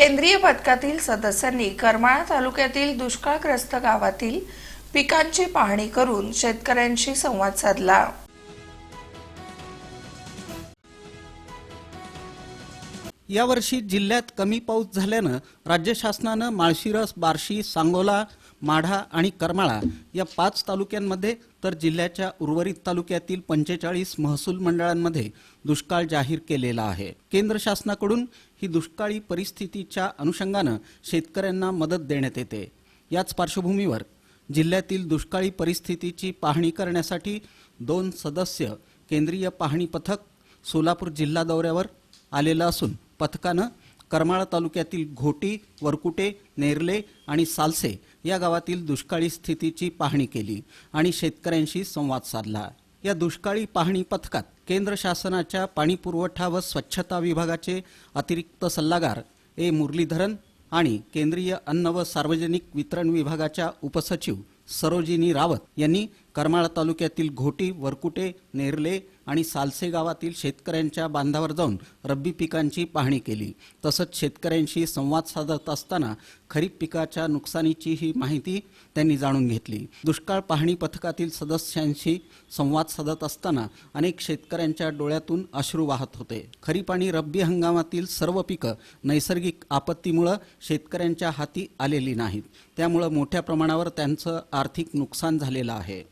केंद्रीय पथकातील सदस्यांनी करमाळा तालुक्यातील दुष्काळग्रस्त गावातील पिकांची पाहणी करून शेतकऱ्यांशी संवाद साधला. यावर्षी जिल्ह्यात कमी पाऊस झाल्यानं राज्य शासनानं माळशिरस बार्शी सांगोला माढा आणि करमाळा या पाच तालुक्यांमध्ये तर जिल्ह्याच्या उर्वरित तालुक्यातील पंचेचाळीस महसूल मंडळांमध्ये दुष्काळ जाहीर केलेला आहे. केंद्र शासनाकडून ही दुष्काळी परिस्थितीच्या अनुषंगानं शेतकऱ्यांना मदत देण्यात येते. याच पार्श्वभूमीवर जिल्ह्यातील दुष्काळी परिस्थितीची पाहणी करण्यासाठी दोन सदस्य केंद्रीय पाहणी पथक सोलापूर जिल्हा दौऱ्यावर आलेलं असून पथकानं करमाळा तालुक्यातील घोटी वरकुटे नेरले आणि सालसे या गावातील दुष्काळी स्थितीची पाहणी केली आणि शेतकऱ्यांशी संवाद साधला. या दुष्काळी पाहणी पथकात केंद्र शासनाच्या पाणी पुरवठा व स्वच्छता विभागाचे अतिरिक्त सल्लागार ए. मुरलीधरन आणि केंद्रीय अन्न व सार्वजनिक वितरण विभागाच्या उपसचिव सरोजिनी रावत यांनी करमाळा तालुक्यातील घोटी वरकुटे नेरले आणि सालसे गावातील शेतकऱ्यांच्या बांधावर जाऊन रब्बी पिकांची पाहणी केली. तसंच शेतकऱ्यांशी संवाद साधत असताना खरीप पिकाच्या नुकसानीची ही माहिती त्यांनी जाणून घेतली. दुष्काळ पाहणी पथकातील सदस्यांशी संवाद साधत असताना अनेक शेतकऱ्यांच्या डोळ्यातून अश्रू वाहत होते. खरीप आणि रब्बी हंगामातील सर्व पिकं नैसर्गिक आपत्तीमुळं शेतकऱ्यांच्या हाती आलेली नाहीत. त्यामुळं मोठ्या प्रमाणावर त्यांचं आर्थिक नुकसान झालेलं आहे.